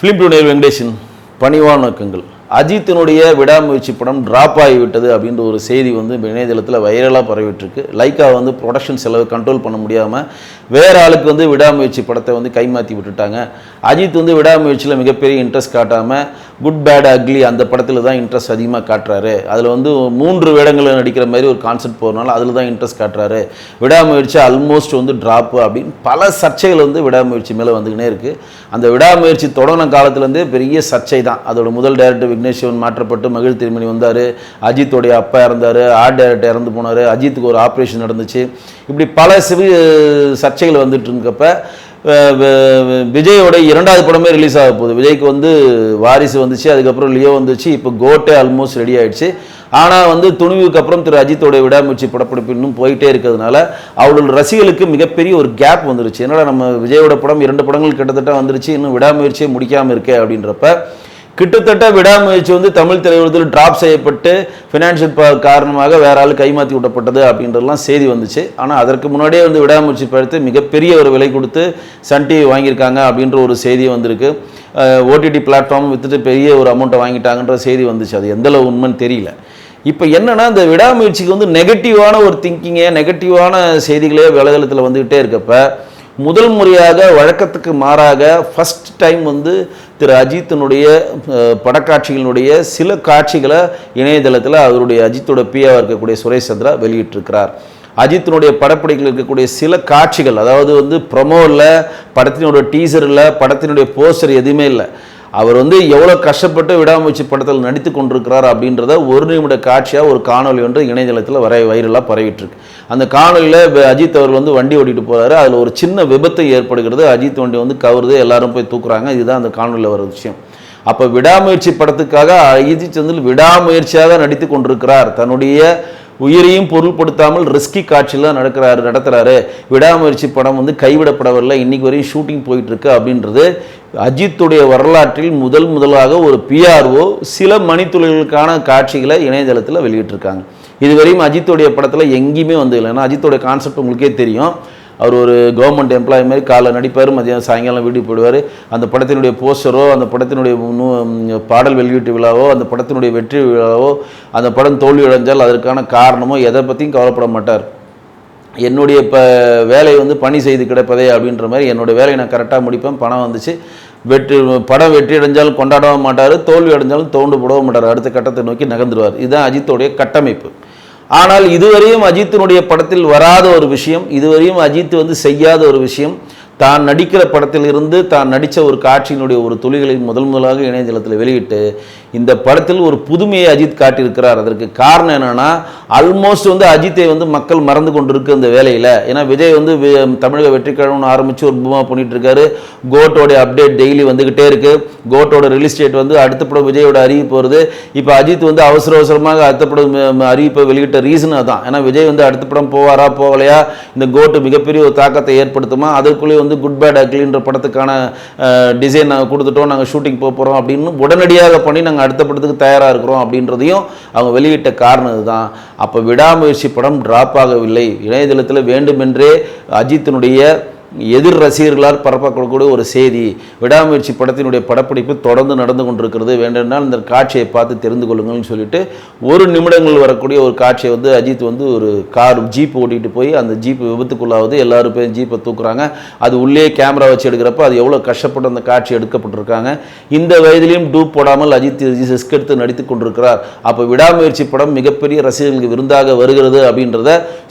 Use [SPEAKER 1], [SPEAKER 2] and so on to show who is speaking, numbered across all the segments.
[SPEAKER 1] Film today Venkatesan பணிவான வணக்கங்கள் அஜித்தினுடைய விடாமுயற்சி படம் ட்ராப் ஆகிவிட்டது அப்படின்ற ஒரு செய்தி வந்து இணையதளத்தில் வைரலாக பரவிட்டுருக்கு. லைக்கா வந்து ப்ரொடக்ஷன் செலவு கண்ட்ரோல் பண்ண முடியாமல் வேற ஆளுக்கு வந்து விடாமுயற்சி படத்தை வந்து கைமாற்றி விட்டுட்டாங்க. அஜித் வந்து விடாமுயற்சியில் மிகப்பெரிய இன்ட்ரெஸ்ட் காட்டாமல் குட் பேட் அக்லி அந்த படத்தில் தான் இன்ட்ரெஸ்ட் அதிகமாக காட்டுறாரு. அதில் வந்து மூன்று வேடங்களில் நடிக்கிற மாதிரி ஒரு கான்செப்ட் போகிறனால அதில் தான் இன்ட்ரெஸ்ட் காட்டுறாரு. விடாமுயற்சி ஆல்மோஸ்ட் வந்து ட்ராப்பு அப்படின்னு பல சர்ச்சைகள் வந்து விடாமுயற்சி மேலே வந்துக்கினே இருக்குது அந்த விடாமுயற்சி தொடங்கின காலத்துலேருந்தே பெரிய சர்ச்சை தான். அதோட முதல் டேரக்டர் விக்னேஷ் மாற்றப்பட்டு மகிழ் திருமணி வந்தார். அஜித்தோடைய அப்பா இறந்தார். ஆர்ட் டைரக்டர் இறந்து போனார். அஜித்துக்கு ஒரு ஆப்ரேஷன் நடந்துச்சு. இப்படி பல சிவி சர்ச்சைகள் வந்துட்டு இருக்கப்ப விஜயோட இரண்டாவது படமே ரிலீஸ் ஆக போகுது. விஜய்க்கு வந்து வாரிசு வந்துச்சு. அதுக்கப்புறம் லியோ வந்துச்சு. இப்போ கோட்டே ஆல்மோஸ்ட் ரெடி ஆயிடுச்சு. ஆனால் வந்து துணிவுக்கு அப்புறம் திரு அஜித்தோட விடாமுயற்சி படப்பிடிப்பு இன்னும் போயிட்டே இருக்கிறதுனால அவளோட ரசிகளுக்கு மிகப்பெரிய ஒரு கேப் வந்துருச்சு. என்னடா நம்ம விஜயோட படம் இரண்டு படங்கள் கிட்டத்தட்ட வந்துருச்சு. இன்னும் விடாமுயற்சியே முடிக்காமல் இருக்கே அப்படின்றப்ப கிட்டத்தட்ட விடாமுயற்சி வந்து தமிழ் திரையுலகத்தில் டிராப் செய்யப்பட்டு ஃபினான்ஷியல் காரணமாக வேற ஆள் கைமாற்றி விடப்பட்டது அப்படின்றதுலாம் செய்தி வந்துச்சு. ஆனால் அதற்கு முன்னாடியே வந்து விடாமுயற்சி படுத்து மிகப்பெரிய ஒரு விலை கொடுத்து சன் டிவி வாங்கியிருக்காங்க அப்படின்ற ஒரு செய்தி வந்திருக்கு. ஓடிடி பிளாட்ஃபார்ம் வித்துட்டு பெரிய ஒரு அமௌண்ட்டை வாங்கிட்டாங்கன்ற செய்தி வந்துச்சு. அது எந்தளவு உண்மைன்னு தெரியல. இப்போ என்னென்னா இந்த விடாமுயற்சிக்கு வந்து நெகட்டிவான ஒரு திங்கிங்கே நெகட்டிவான செய்திகளே வலைதளத்தில் வந்துக்கிட்டே இருக்கப்போ முதல் முறையாக வழக்கத்துக்கு மாறாக ஃபஸ்ட் டைம் வந்து திரு அஜித்தினுடைய படக்காட்சிகளினுடைய சில காட்சிகளை இணையதளத்தில் அவருடைய அஜித்தோட பிஏவாக இருக்கக்கூடிய சுரேஷ் சந்திரா வெளியிட்டிருக்கிறார். அஜித்தினுடைய படப்பிடிப்பில் இருக்கக்கூடிய சில காட்சிகள் அதாவது வந்து ப்ரொமோவில் படத்தினுடைய டீசரில் படத்தினுடைய போஸ்டர் எதுவுமே இல்லை. அவர் வந்து எவ்வளோ கஷ்டப்பட்டு விடாமுயற்சி படத்தில் நடித்து கொண்டிருக்கிறார் அப்படின்றத ஒரு நிமிட காட்சியாக ஒரு காணொளி ஒன்று இணையதளத்தில் வரை வைரலாக பரவிட்டுருக்கு. அந்த காணொலியில் அஜித் அவர் வந்து வண்டி ஓட்டிகிட்டு போகிறாரு அதில் ஒரு சின்ன விபத்து ஏற்படுகிறது. அஜித் வண்டி வந்து கவருது எல்லாரும் போய் தூக்குறாங்க. இதுதான் அந்த காணொலியில் வர விஷயம். அப்போ விடாமுயற்சி படத்துக்காக அஜித் சந்தில் விடாமுயற்சியாக நடித்து கொண்டிருக்கிறார். தன்னுடைய உயிரையும் பொருள்படுத்தாமல் ரிஸ்கி காட்சியெல்லாம் நடக்கிறாரு நடத்துகிறாரு விடாமுயற்சி படம் வந்து கைவிடப்படவில்லை. இன்னைக்கு வரையும் ஷூட்டிங் போயிட்டுருக்கு அப்படின்றது அஜித்துடைய வரலாற்றில் முதல் முதலாக ஒரு பிஆர்ஓ சில மணித்துளிகளுக்கான காட்சிகளை இணையதளத்தில் வெளியிட்டிருக்காங்க. இதுவரையும் அஜித்துடைய படத்தில் எங்கேயுமே வந்து இல்லை ஏன்னா அஜித்துடைய கான்செப்ட் உங்களுக்கே தெரியும். அவர் ஒரு கவர்மெண்ட் எம்ப்ளாயி மாதிரி காலை நடிப்பார் மதியம் சாயங்காலம் வீட்டுக்கு போயிடுவார். அந்த படத்தினுடைய போஸ்டரோ அந்த படத்தினுடைய பாடல் வெளியீட்டு விழாவோ அந்த படத்தினுடைய வெற்றி விழாவோ அந்த படம் தோல்வி அடைஞ்சால் அதற்கான காரணமோ எதை பற்றியும் கவலைப்பட மாட்டார். என்னுடைய இப்போ வேலை வந்து பணி செய்து கிடப்பதே அப்படின்ற மாதிரி என்னுடைய வேலையை நான் கரெக்டாக முடிப்பேன். பணம் வந்துச்சு. வெற்றி படம் வெற்றி அடைஞ்சாலும் கொண்டாடவும் மாட்டார். தோல்வி அடைஞ்சாலும் தோண்டு போடவும் மாட்டார். அடுத்த கட்டத்தை நோக்கி நகர்ந்துருவார். இதுதான் அஜித்தோடைய கட்டமைப்பு. ஆனால் இதுவரையும் அஜித்தினுடைய படத்தில் வராத ஒரு விஷயம் இதுவரையும் அஜித் வந்து செய்யாத ஒரு விஷயம். தான் நடிக்கிற படத்தில் இருந்து தான் நடித்த ஒரு காட்சியினுடைய ஒரு துளிகளை முதல் முதலாக இணையதளத்தில் வெளியிட்டு இந்த படத்தில் ஒரு புதுமையை அஜித் காட்டியிருக்கிறார். அதற்கு காரணம் என்னென்னா ஆல்மோஸ்ட் வந்து அஜித்தை வந்து மக்கள் மறந்து கொண்டிருக்கு இந்த வேலையில். ஏன்னா விஜய் வந்து தமிழக வெற்றி கழகம்னு ஆரம்பித்து ஒரு பூமா பண்ணிகிட்டு இருக்காரு கோட்டோடைய அப்டேட் டெய்லி வந்துக்கிட்டே இருக்குது கோட்டோட ரிலீஸ் டேட் வந்து அடுத்த படம் விஜயோட அறிவிப்பு வருது. இப்போ அஜித் வந்து அவசர அவசரமாக அடுத்த படம் அறிவிப்பை வெளியிட்ட ரீசன் அதான். ஏன்னா விஜய் வந்து அடுத்த படம் போவாரா போகலையா? இந்த கோட்டு மிகப்பெரிய ஒரு தாக்கத்தை ஏற்படுத்துமா? அதற்குள்ளேயே வந்து குட் பேட் அக்லின்ற படத்துக்கான டிசைன் நாங்கள் கொடுத்துட்டோம். நாங்கள் ஷூட்டிங் போக போகிறோம் அப்படின்னு உடனடியாக பண்ணி நாங்கள் அடுத்த படத்துக்கு தயாராக இருக்கிறோம் அப்படின்றதையும் அவங்க வெளியிட்ட காரணம் இதுதான். அப்போ விடாமுயற்சி படம் ட்ராப் ஆகவில்லை. இணையதளத்தில் வேண்டுமென்றே அஜித்தினுடைய எதிர் ரசிகர்களால் பரப்பக்கூடிய ஒரு செய்தி. விடாமுயற்சி படத்தினுடைய படப்பிடிப்பு தொடர்ந்து நடந்து கொண்டிருக்கிறது. வேண்டுமென்றால் இந்த காட்சியை பார்த்து தெரிந்து கொள்ளுங்கள்னு சொல்லிட்டு ஒரு நிமிடங்கள் வரக்கூடிய ஒரு காட்சியை வந்து அஜித் வந்து ஒரு கார் ஜீப் ஓட்டிட்டு போய் அந்த ஜீப் விபத்துக்குள்ளாவது எல்லாரும் போய் ஜீப்பை தூக்குறாங்க. அது உள்ளே கேமரா வச்சு எடுக்கிறப்ப அது எவ்வளோ கஷ்டப்பட்டு அந்த காட்சி எடுக்கப்பட்டிருக்காங்க. இந்த வயதிலையும் டூப் போடாமல் அஜித் ரிஸ்க் எடுத்து நடித்து கொண்டிருக்கிறார். அப்போ விடாமுயற்சி படம் மிகப்பெரிய ரசிகர்களுக்கு விருந்தாக வருகிறது அப்படின்றத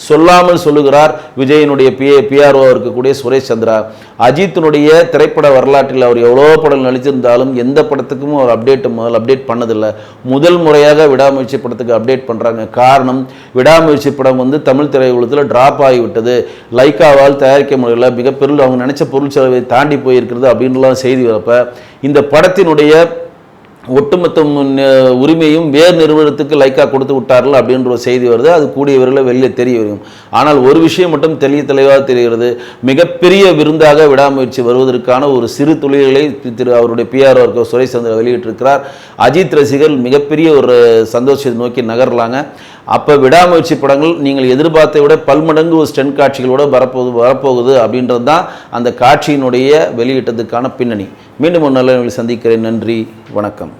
[SPEAKER 1] சொல்லாமல் சொல்லுகிறார். விஜயனுடைய பி பிஆர்ஓ இருக்கக்கூடிய சுரேஷ் சந்திரா அஜித்தினுடைய திரைப்பட வரலாற்றில் அவர் எவ்வளோ படம் நடிச்சிருந்தாலும் எந்த படத்துக்கும் அவர் அப்டேட் முதல் அப்டேட் பண்ணதில்லை. முதல் முறையாக விடாமுயற்சி படத்துக்கு அப்டேட் பண்ணுறாங்க காரணம் விடாமுயற்சி படம் வந்து தமிழ் திரையுலகத்தில் ட்ராப் ஆகிவிட்டது. லைக்காவால் தயாரிக்க முடியல. மிகப்பெரிய அவங்க நினச்ச பொருள் செலவை தாண்டி போயிருக்கிறது அப்படின்லாம் செய்தி வரப்ப இந்த படத்தினுடைய ஒட்டுமொத்த முன்- உரிமையும் வேறு நிறுவனத்துக்கு லைக்கா கொடுத்து விட்டார்கள் அப்படின்ற ஒரு செய்தி வருது. அது கூடிய விரைவில் வெளியே தெரிய வரும். ஆனால் ஒரு விஷயம் மட்டும் தெளிய தெளிவாக தெரிகிறது. மிகப்பெரிய விருந்தாக விடாமுயற்சி வருவதற்கான ஒரு சிறு துளிகளை திரு அவருடைய பிஆர் இருக்க சுரேஷ் சந்திர வெளியிட்டிருக்கிறார். அஜித் ரசிகர் மிகப்பெரிய ஒரு சந்தோஷத்தை நோக்கி நகரலாங்க. அப்போ விடாமுயற்சி படங்கள் நீங்கள் எதிர்பார்த்தை விட பல்மடங்கு ஒரு ஸ்டென் காட்சிகளோட வரப்போகுது வரப்போகுது அப்படின்றது தான் அந்த காட்சியினுடைய வெளியிட்டதுக்கான பின்னணி. மீண்டும் ஒரு நல்ல சந்திக்கிறேன். நன்றி வணக்கம்.